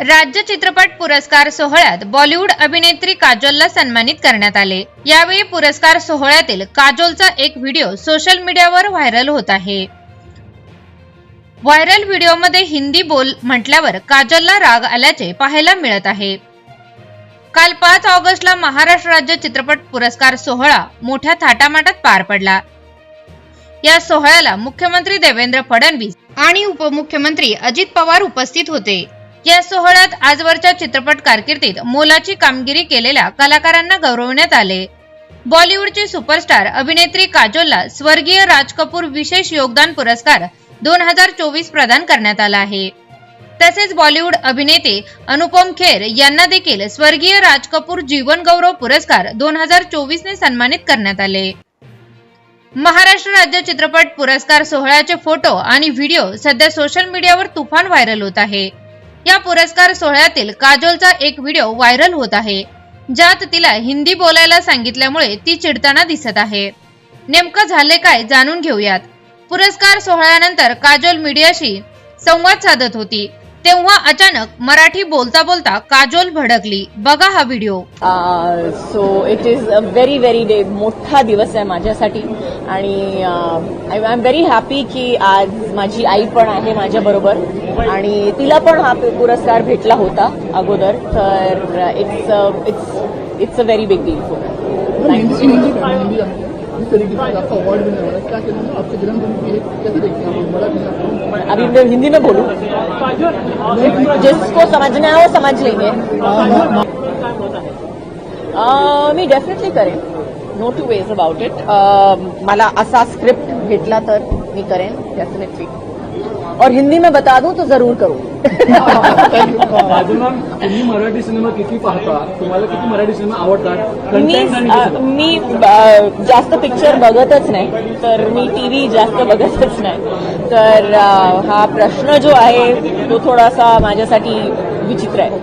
राज्य चित्रपट पुरस्कार सोहळ्यात बॉलिवूड अभिनेत्री काजोलला सन्मानित करण्यात आले. यावेळी पुरस्कार सोहळ्यातील काजोलचा एक व्हिडिओ सोशल मीडियावर व्हायरल होत आहे. व्हायरल व्हिडिओमध्ये हिंदी बोल म्हटल्यावर काजलला राग आल्याचे पाहायला मिळत आहे. काल पाच ऑगस्टला महाराष्ट्र राज्य चित्रपट पुरस्कार सोहळा मोठ्या थाटामाटात पार पडला. या सोहळ्याला मुख्यमंत्री देवेंद्र फडणवीस आणि उपमुख्यमंत्री अजित पवार उपस्थित होते. या सोहळ्यात आजवरच्या चित्रपट कारकिर्दीत मोलाची कामगिरी केलेल्या कलाकारांना गौरवण्यात आले. बॉलिवूडची सुपरस्टार अभिनेत्री काजोलला स्वर्गीय राज कपूर विशेष योगदान पुरस्कार दोन हजार चोवीस प्रदान करण्यात आला आहे. तसेच बॉलिवूड अभिनेते अनुपम खेर यांना देखील स्वर्गीय राज कपूर जीवन गौरव पुरस्कार दोन हजार चोवीस ने सन्मानित करण्यात आले. महाराष्ट्र राज्य चित्रपट पुरस्कार सोहळ्याचे फोटो आणि व्हिडिओ सध्या सोशल मीडियावर तुफान व्हायरल होत आहे. या पुरस्कार सोहळ्यातील काजोलचा एक व्हिडिओ व्हायरल होत आहे. ज्यात तिला हिंदी बोलायला सांगितल्यामुळे ती चिडताना दिसत आहे. नेमकं झाले काय जाणून घेऊयात. पुरस्कार सोहळ्यानंतर काजोल मीडियाशी संवाद साधत होती. तेव्हा अचानक मराठी बोलता बोलता काजोल भडकली. बघा हा video. So it is a very very day मोठा दिवस आहे माझ्यासाठी. आणि आय एम व्हेरी हॅपी की आज माझी आई पण आहे माझ्याबरोबर आणि तिला पण हा पुरस्कार भेटला होता अगोदर. तर it's it's it's a very big deal for Hindi तरीके से आपका अवार्ड मिलने वाला है क्या कहना जन्मदिन की कैसे देखते हैं आप अभी मैं हिंदी में बोलूं? जिसको समझना है वो समझ लेंगे। मी डेफिनेटली करेन. No two ways about it मला असा स्क्रिप्ट भेटला तर मी करेन डेफिनेटली और हिंदी में बता दूं तो जरूर करूं। तुम्ही मराठी सिनेमा किती पाहता? तुम्हाला किती मराठी सिनेमा आवडतात? मी? मी अ, जास्त पिक्चर बघतच नाही तर मी टीव्ही जास्त बघतच नाही. तर अ, हा प्रश्न जो आहे तो थोडासा माझ्यासाठी विचित्र आहे.